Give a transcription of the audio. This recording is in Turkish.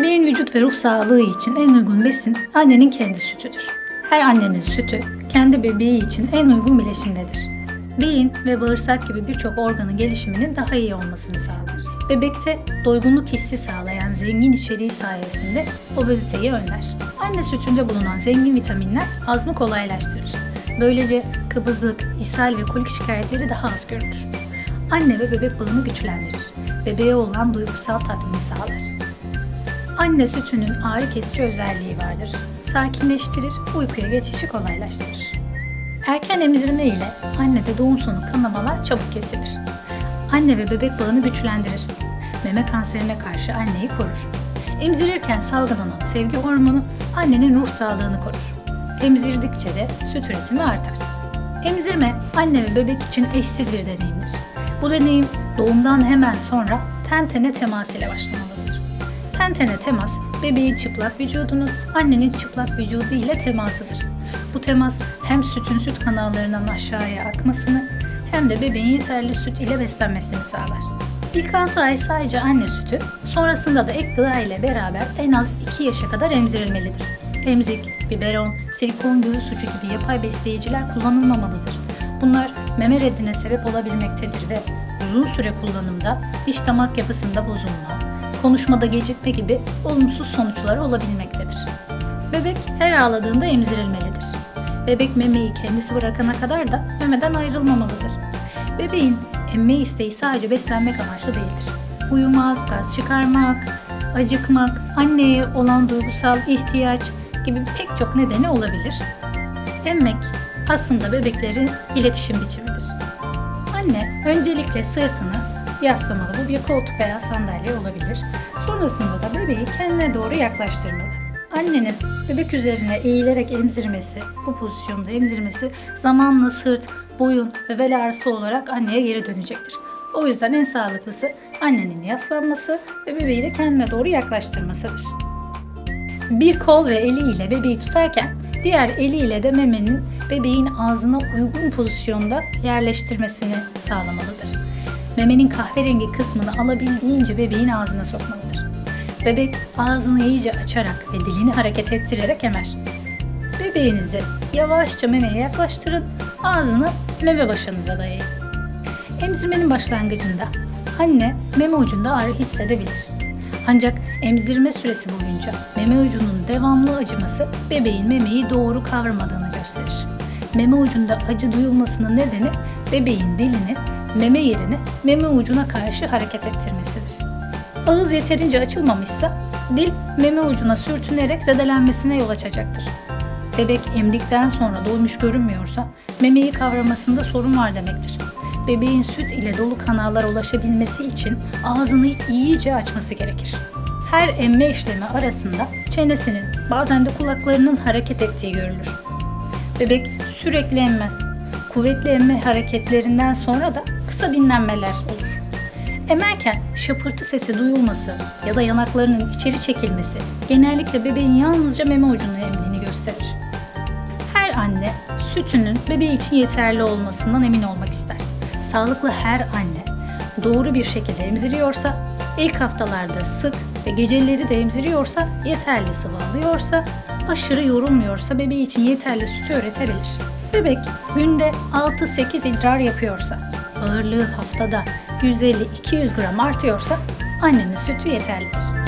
Bebeğin vücut ve ruh sağlığı için en uygun besin annenin kendi sütüdür. Her annenin sütü kendi bebeği için en uygun bileşimdedir. Beyin ve bağırsak gibi birçok organın gelişiminin daha iyi olmasını sağlar. Bebekte doygunluk hissi sağlayan zengin içeriği sayesinde obeziteyi önler. Anne sütünde bulunan zengin vitaminler hazmı kolaylaştırır. Böylece kıbızlık, ishal ve kolik şikayetleri daha az görülür. Anne ve bebek bağını güçlendirir. Bebeğe olan duygusal tatmini sağlar. Anne sütünün ağrı kesici özelliği vardır. Sakinleştirir, uykuya geçişi kolaylaştırır. Erken emzirme ile annede doğum sonu kanamalar çabuk kesilir. Anne ve bebek bağını güçlendirir. Meme kanserine karşı anneyi korur. Emzirirken salgılanan sevgi hormonu annenin ruh sağlığını korur. Emzirdikçe de süt üretimi artar. Emzirme anne ve bebek için eşsiz bir deneyimdir. Bu deneyim doğumdan hemen sonra ten tene temas ile başlamalıdır. Ten tene temas, bebeğin çıplak vücudunun annenin çıplak vücudu ile temasıdır. Bu temas hem sütün süt kanallarından aşağıya akmasını hem de bebeğin yeterli süt ile beslenmesini sağlar. İlk 6 ay sadece anne sütü, sonrasında da ek gıda ile beraber en az 2 yaşa kadar emzirilmelidir. Emzik, biberon, silikon göğüs ucu gibi yapay besleyiciler kullanılmamalıdır. Bunlar meme reddine sebep olabilmektedir ve uzun süre kullanımda diş damak yapısında bozulma, konuşmada gecikme gibi olumsuz sonuçları olabilmektedir. Bebek her ağladığında emzirilmelidir. Bebek memeyi kendisi bırakana kadar da memeden ayrılmamalıdır. Bebeğin emme isteği sadece beslenmek amaçlı değildir. Uyumak, gaz çıkarmak, acıkmak, anneye olan duygusal ihtiyaç gibi pek çok nedeni olabilir. Emmek aslında bebeklerin iletişim biçimidir. Anne öncelikle sırtını yaslamalı. Bu bir koltuk veya sandalye olabilir. Sonrasında da bebeği kendine doğru yaklaştırmalı. Annenin bebek üzerine eğilerek emzirmesi, bu pozisyonda emzirmesi zamanla sırt, boyun ve bel ağrısı olarak anneye geri dönecektir. O yüzden en sağlıklısı annenin yaslanması ve bebeği de kendine doğru yaklaştırmasıdır. Bir kol ve eliyle bebeği tutarken diğer eliyle de memenin bebeğin ağzına uygun pozisyonda yerleştirmesini sağlamalıdır. Memenin kahverengi kısmını alabildiğince bebeğin ağzına sokmalıdır. Bebek ağzını iyice açarak ve dilini hareket ettirerek emer. Bebeğinizi yavaşça memeye yaklaştırın, ağzını meme başınıza dayayın. Emzirmenin başlangıcında anne meme ucunda ağrı hissedebilir. Ancak emzirme süresi boyunca meme ucunun devamlı acıması bebeğin memeyi doğru kavramadığını gösterir. Meme ucunda acı duyulmasının nedeni bebeğin dilini meme yerine meme ucuna karşı hareket ettirmesidir. Ağız yeterince açılmamışsa dil meme ucuna sürtünerek zedelenmesine yol açacaktır. Bebek emdikten sonra doymuş görünmüyorsa memeyi kavramasında sorun var demektir. Bebeğin süt ile dolu kanallara ulaşabilmesi için ağzını iyice açması gerekir. Her emme işlemi arasında çenesinin bazen de kulaklarının hareket ettiği görülür. Bebek sürekli emmez. Kuvvetli emme hareketlerinden sonra da kısa dinlenmeler olur. Emerken şapırtı sesi duyulması ya da yanaklarının içeri çekilmesi genellikle bebeğin yalnızca meme ucunu emdiğini gösterir. Her anne sütünün bebeği için yeterli olmasından emin olmak ister. Sağlıklı her anne doğru bir şekilde emziriyorsa, ilk haftalarda sık ve geceleri de emziriyorsa, yeterli sıvı alıyorsa, aşırı yorulmuyorsa bebeği için yeterli sütü üretebilir. Bebek günde 6-8 idrar yapıyorsa, ağırlığı haftada 150-200 gram artıyorsa annenin sütü yeterlidir.